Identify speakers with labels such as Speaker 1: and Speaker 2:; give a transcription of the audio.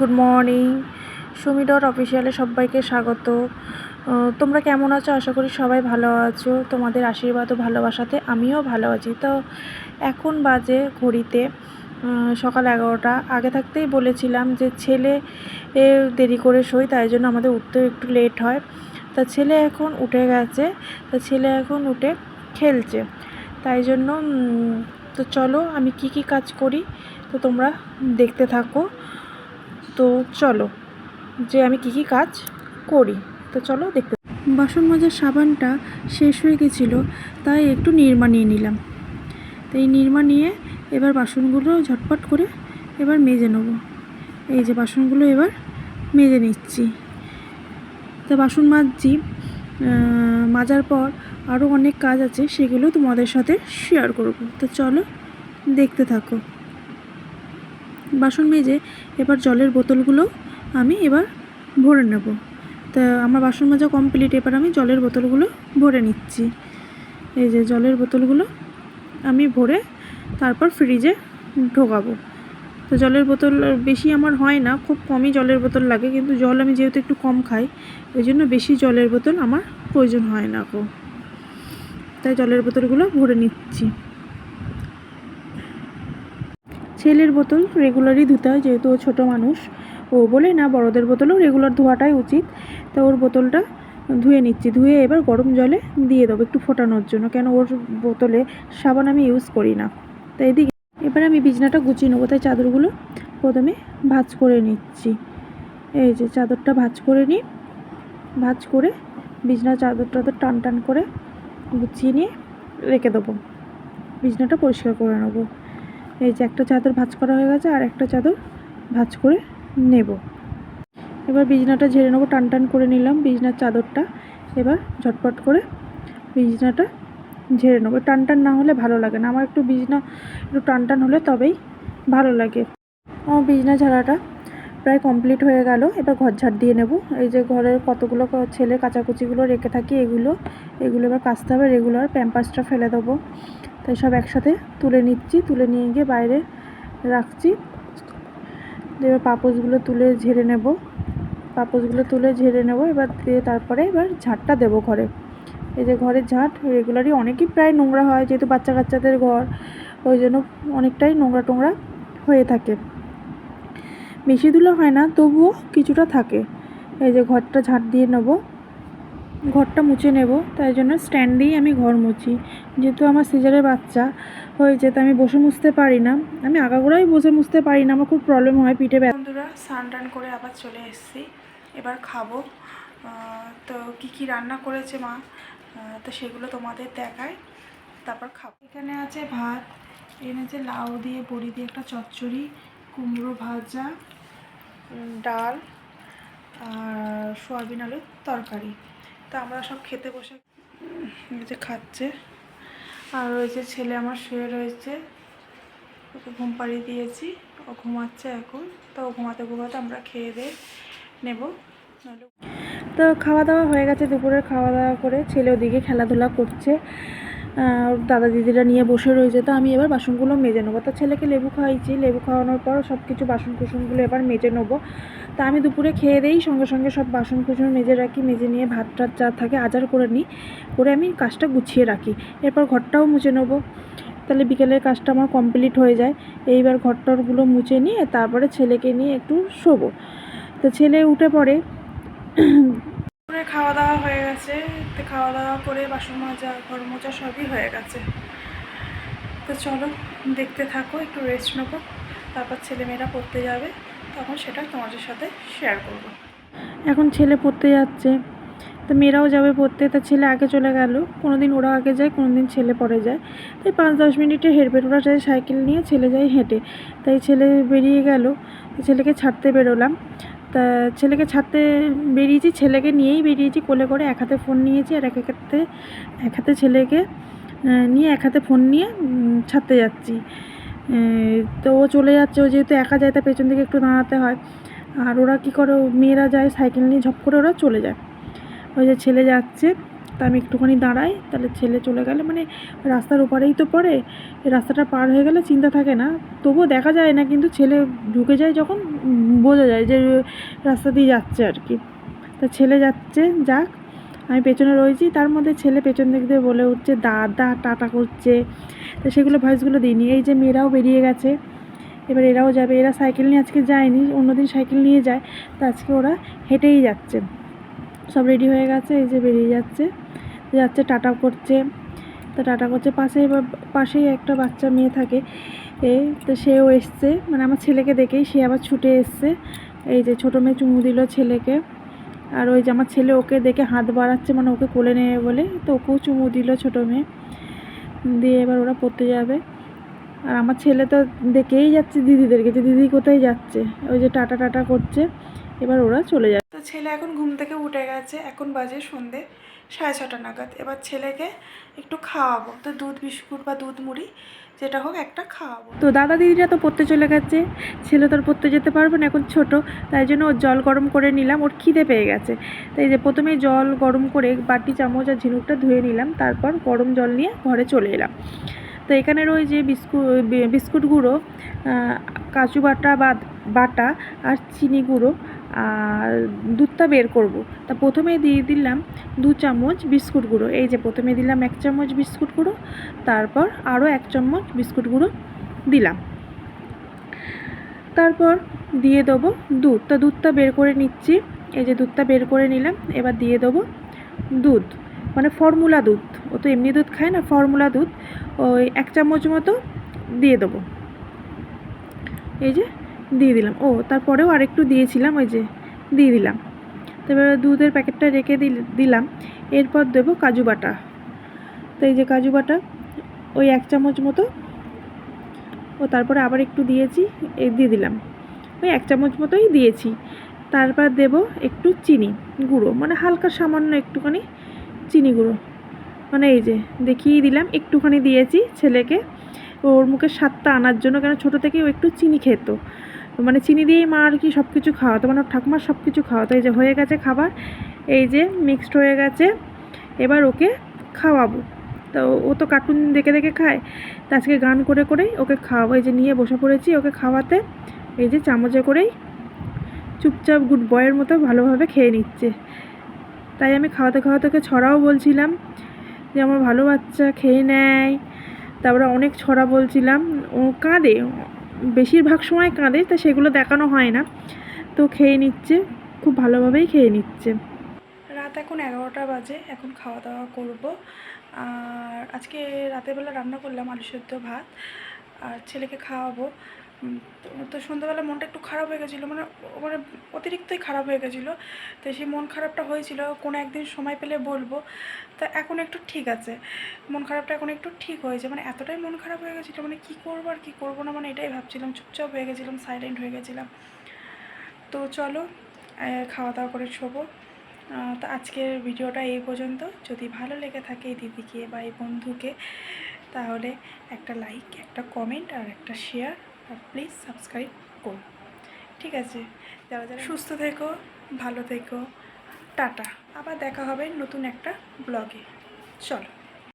Speaker 1: Good morning Sumi dot অফিসিয়ালে সবাইকে স্বাগত। তোমরা কেমন আছো? আশা করি সবাই ভালো আছো। তোমাদের আশীর্বাদ ও ভালোবাসাতে আমিও ভালো আছি। তো এখন বাজে ঘড়িতে সকাল এগারোটা। আগে থাকতেই বলেছিলাম যে ছেলে দেরি করে শোয়, তাই জন্য আমাদের উঠতেও একটু লেট হয়। তা ছেলে এখন উঠে গেছে। তা ছেলে এখন উঠে খেলছে। তাই জন্য তো চলো আমি কি কি কাজ করি, তো তোমরা দেখতে থাকো। তো চলো, যে আমি কি কি কাজ করি, তো চলো দেখতে বাসন মাজার সাবানটা শেষ হয়ে গেছিল, তাই একটু নির্মা নিয়ে নিলাম। তো এই নির্মা নিয়ে এবার বাসনগুলো ঝটপট করে এবার মেজে নেব। এই যে বাসনগুলো এবার মেজে নিচ্ছি। তো বাসন মাজছি মাজার পর আরও অনেক কাজ আছে, সেগুলো তোমাদের সাথে শেয়ার করব। তো চলো দেখতে থাকো। বাসন মেজে এবার জলের বোতলগুলো আমি এবার ভরে নেব। তা আমার বাসন মাজা কমপ্লিট এবার আমি জলের বোতলগুলো ভরে নিচ্ছি। এই যে জলের বোতলগুলো আমি ভরে তারপর ফ্রিজে ঢোকাবো। তো জলের বোতল বেশি আমার হয় না, খুব কমই জলের বোতল লাগে, কিন্তু জল আমি যেহেতু একটু কম খাই, ওই জন্য বেশি জলের বোতল আমার প্রয়োজন হয় না গো। তাই জলের বোতলগুলো ভরে নিচ্ছি। ছেলের বোতল রেগুলারই ধুতে হয়, যেহেতু ও ছোটো মানুষ। ও বলে, না, বড়দের বোতলও রেগুলার ধোয়াটাই উচিত। তো ওর বোতলটা ধুয়ে নিচ্ছি। ধুয়ে এবার গরম জলে দিয়ে দেবো একটু ফোটানোর জন্য, কেন ওর বোতলে সাবান আমি ইউজ করি না। তাই এদিকে এবার আমি বিছনাটা গুছিয়ে নেব। তাই চাদরগুলো প্রথমে ভাঁজ করে নিচ্ছি। এই যে চাদরটা ভাঁজ করে নিই। ভাঁজ করে বিছনা চাদর টাদর টান টান করে গুছিয়ে নিয়ে রেখে দেবো। বিছনাটা পরিষ্কার করে নেব। এই যে একটা চাদর ভাঁজ করা হয়ে গেছে আর একটা চাদর ভাঁজ করে নেব। এবার বিছনাটা ঝেড়ে নেব, টান টান করে নিলাম বিছনার চাদরটা। এবার ঝটপট করে বিছনাটা ঝেড়ে নেব। টান টান না হলে ভালো লাগে না, আমার একটু বিছনা একটু টান টান হলে তবেই ভালো লাগে। আমার বিছনা ঝাড়াটা প্রায় কমপ্লিট হয়ে গেল। এবার ঘর ঝাড় দিয়ে নেব। এই যে ঘরের কতগুলো ছেলে কাচাকুচিগুলো রেখে থাকি এগুলো এগুলো এবার কাচতে হবে। রেগুলার প্যাম্পাসটা ফেলে দেবো। তাই সব একসাথে তুলে নিচ্ছি। তুলে নিয়ে গিয়ে বাইরে রাখছি। এবার পাপোশগুলো তুলে ঝেড়ে নেব। পাপোশগুলো তুলে ঝেড়ে নেব। এবার দিয়ে তারপরে এবার ঝাড়টা দেবো ঘরে। এই যে ঘরের ঝাঁট রেগুলারই অনেকই প্রায় নোংরা হয়। যেহেতু বাচ্চা কাচ্চাদের ঘর, ওই জন্য অনেকটাই নোংরা টোংরা হয়ে থাকে। বেশি ধুলো হয় না, তবুও কিছুটা থাকে। এই যে ঘরটা ঝাঁট দিয়ে নেব, ঘরটা মুছে নেব, তাই জন্য স্ট্যান্ড দিয়েই আমি ঘর মুছি। যেহেতু আমার সিজারের বাচ্চা হয়েছে তো আমি বসে মুছতে পারি না। আমি আগাগোড়াই বসে মুছতে পারি না, আমার খুব প্রবলেম হয় পিঠে বন্ধুরা, স্নান টান করে আবার চলে এসেছি। এবার খাব। তো কি কি রান্না করেছে মা? তো সেগুলো তোমাদের দেখায় তারপর খাব। এখানে আছে ভাত, এখানে আছে লাউ দিয়ে, বড়ি দিয়ে একটা চচ্চড়ি কুমড়ো ভাজা ডাল আর সোয়াবিন আলুর তরকারি। তা আমরা সব খেতে বসে যে খাচ্ছে। আর যে ছেলে আমার শুয়ে রয়েছে, ওকে ঘুম পাড়িয়ে দিয়েছি। ও ঘুমাচ্ছে এখন, তো ঘুমাতে ঘুমাতে আমরা খেয়ে দিয়ে নেব। তো খাওয়া দাওয়া হয়ে গেছে দুপুরের খাওয়া দাওয়া করে। ছেলে ওদিকে খেলাধুলা করছে। দাদা দিদিরা নিয়ে বসে রয়েছে। তো আমি এবার বাসনগুলো মেজে নেব। তো ছেলেকে লেবু খাওয়াইছি। লেবু খাওয়ানোর পর সব কিছু বাসন কুসনগুলো এবার মেজে নেব। তা আমি দুপুরে খেয়ে দেই, সঙ্গে সঙ্গে সব বাসন কুসন মেজে রাখি, মেজে নিয়ে ভাত টাত যা থাকে আজার করে নিই, করে আমি কাজটা গুছিয়ে রাখি। এরপর ঘরটাও মুছে নেব। তাহলে বিকেলের কাজটা আমার কমপ্লিট হয়ে যায়। এইবার ঘরটরগুলো মুছে নিয়ে তারপরে ছেলেকে নিয়ে একটু শোবো। তো ছেলে উঠে পড়ে দুপুরে খাওয়া দাওয়া হয়ে গেছে। তো খাওয়া দাওয়া করে বাসন মাজা ঘর মোজা সবই হয়ে গেছে। তো চলো, দেখতে থাকো, একটু রেস্ট নেব। তারপর ছেলেমেয়েরা পড়তে যাবে। তখন সেটা তোমাদের সাথে শেয়ার করব। এখন ছেলে পড়তে যাচ্ছে। তো মেয়েরাও যাবে পড়তে। তা ছেলে আগে চলে গেল। কোনো দিন ওরা আগে যায় কোনো দিন ছেলে পরে যায়। তাই পাঁচ দশ মিনিটে হেঁটে ওরা যায় সাইকেল নিয়ে, ছেলে যায় হেঁটে। তাই ছেলে বেরিয়ে গেল। ছেলেকে ছাড়তে বেরোলাম। তা ছেলেকে ছাড়তে বেরিয়েছি, ছেলেকে নিয়েই বেরিয়েছি, কোলে করে এক হাতে ফোন নিয়েছি আর এক হাতে এক হাতে ছেলেকে নিয়ে এক হাতে ফোন নিয়ে ছাড়তে যাচ্ছি। তো ও চলে যাচ্ছে, ও যেহেতু একা যায় তার পেছন দিকে একটু দাঁড়াতে হয়। আর ওরা কী করে মেয়েরা যায়, সাইকেল নিয়ে ঝপ করে ওরা চলে যায়। ওই যে ছেলে যাচ্ছে। তা আমি একটুখানি দাঁড়াই, তাহলে ছেলে চলে গেলে মানে রাস্তার ওপারেই তো পড়ে রাস্তাটা পার হয়ে গেলে চিন্তা থাকে না। তবুও দেখা যায় না, কিন্তু ছেলে ঢুকে যায় যখন, বোঝা যায় যে রাস্তা দিয়ে যাচ্ছে আর কি। তা ছেলে যাচ্ছে, যাক, আমি পেছনে রয়েছি, তার মধ্যে ছেলে পেছন দিক দিয়ে বলে উঠছে, দাদা, টাটা করছে। তো সেগুলো ভয়েসগুলো দিইনি, এই যে মেয়েরাও বেরিয়ে গেছে। এবার এরাও যাবে, এরা সাইকেল নিয়ে আজকে যায়নি, অন্যদিন সাইকেল নিয়ে যায়, তো আজকে ওরা হেঁটেই যাচ্ছে। সব রেডি হয়ে গেছে, এই যে বেরিয়ে যাচ্ছে। যাচ্ছে, টাটা করছে। তো টাটা করছে পাশে পাশেই একটা বাচ্চা মেয়ে থাকে। এ, তো সেও এসছে। মানে আমার ছেলেকে দেখেই সে আবার ছুটে এসছে। এই যে ছোটো মেয়ে চুমু দিল ছেলেকে। আর ওই যে আমার ছেলে ওকে দেখে হাত বাড়াচ্ছে মানে ওকে কোলে নেবে বলে। তো ওকেও চুমু দিল ছোটো মেয়ে। দিয়ে এবার ওরা পড়তে যাবে। আর আমার ছেলে তো দেখেই যাচ্ছে দিদিদেরকে, যে দিদি কোথায় যাচ্ছে? ওই যে টাটা টাটা করছে। এবার ওরা চলে যাবে। ছেলে এখন ঘুম থেকে উঠে গেছে, এখন বাজে সন্ধে সাড়ে ছটা নাগাদ। এবার ছেলেকে একটু খাওয়াবো, তো দুধ বিস্কুট বা দুধ মুড়ি, যেটা হোক একটা খাওয়াবো। তো দাদা দিদিরা তো পড়তে চলে গেছে, ছেলে তো আর পড়তে যেতে পারবে না, এখন ছোট, তাই জন্য ওর জল গরম করে নিলাম, ওর খিদে পেয়ে গেছে। তাই যে প্রথমে জল গরম করে বাটি, চামচ আর ঝিনুকটা ধুয়ে নিলাম, তারপর গরম জল নিয়ে ঘরে চলে এলাম। তো এখানে রয়েছে বিস্কুট বিস্কুট গুঁড়ো কাজু বাটা বা বাটা আর চিনি গুঁড়ো আর দুধটা বের করব। তা প্রথমে দিয়ে দিলাম দু চামচ বিস্কুট গুঁড়ো। এই যে প্রথমে দিলাম এক চামচ বিস্কুট গুঁড়ো, তারপর আরও এক চামচ বিস্কুট গুঁড়ো দিলাম। তারপর দিয়ে দেবো দুধ। তো দুধটা বের করে নিচ্ছি। এই যে দুধটা বের করে নিলাম, এবার দিয়ে দেবো দুধ। মানে ফর্মুলা দুধ। ও তো এমনি দুধ খায় না, ফর্মুলা দুধ। ওই এক চামচ মতো দিয়ে দেবো। এই যে দিয়ে দিলাম। ও, তারপরেও আরেকটু দিয়েছিলাম ওই যে, দিয়ে দিলাম। তো এবার দুধের প্যাকেটটা রেখে দিল- দিলাম। এরপর দেবো কাজু বাটা। তো এই যে কাজু বাটা, ওই এক চামচ মতো। ও, তারপরে আবার একটু দিয়েছি, এ, দিয়ে দিলাম। ওই এক চামচ মতোই দিয়েছি। তারপর দেব একটু চিনি গুঁড়ো মানে হালকা সামান্য একটুখানি চিনি গুঁড়ো। মানে এই যে, দেখিয়ে দিলাম, একটুখানি দিয়েছি ছেলেকে। ওর মুখে স্বাদটা আনার জন্য, কেন ছোটো থেকে ও একটু চিনি খেত। মানে চিনি দিয়েই মা আর কি সব কিছু খাওয়াতো মানে ঠাকুমার সব কিছু খাওয়াতো এই যে হয়ে গেছে খাবার, এই যে মিক্সড হয়ে গেছে, এবার ওকে খাওয়াবো। তো ও তো কার্টুন দেখে দেখে খায়, তা আজকে গান করে করেই ওকে খাওয়াবো, এই যে নিয়ে বসে পড়েছি ওকে খাওয়াতে, এই যে চামচে করেই চুপচাপ গুড বয়ের মতো ভালোভাবে খেয়ে নিচ্ছে। তাই আমি খাওয়াতে খাওয়াতে ওকে ছড়াও বলছিলাম, যে আমার ভালো বাচ্চা খেয়ে নেয়, তারপরে অনেক ছড়া বলছিলাম, ও কাঁদে বেশিরভাগ সময় কাঁদে, তা সেগুলো দেখানো হয় না। তো খেয়ে নিচ্ছে, খুব ভালোভাবেই খেয়ে নিচ্ছে। রাত এখন এগারোটা বাজে, এখন খাওয়া দাওয়া করব। আর আজকে রাতেরবেলা রান্না করলাম আলু সেদ্ধ ভাত। আর ছেলেকে খাওয়াবো। তো- সন্ধ্যাবেলা মনটা একটু খারাপ হয়ে গেছিল মানে মানে অতিরিক্তই খারাপ হয়ে গেছিল। তো সেই মন খারাপটা হয়েছিল, কোনো একদিন সময় পেলে বলব। তা এখন একটু ঠিক আছে। মন খারাপটা এখন একটু ঠিক হয়েছে মানে এতটাই মন খারাপ হয়ে গেছিল মানে কী করব আর কী করব না মানে এটাই ভাবছিলাম, চুপচাপ হয়ে গেছিলাম সাইলেন্ট হয়ে গেছিলাম। তো চলো খাওয়া দাওয়া করে শোবো। তো আজকের ভিডিওটা এই পর্যন্ত। যদি ভালো লেগে থাকে এই দিদিকে বা এই বন্ধুকে, তাহলে একটা লাইক একটা কমেন্ট আর একটা শেয়ার আর প্লিজ সাবস্ক্রাইব করুন ঠিক আছে? যারা যারা সুস্থ থেকো ভালো থেকো। টাটা। আবার দেখা হবে নতুন একটা ব্লগে চলো।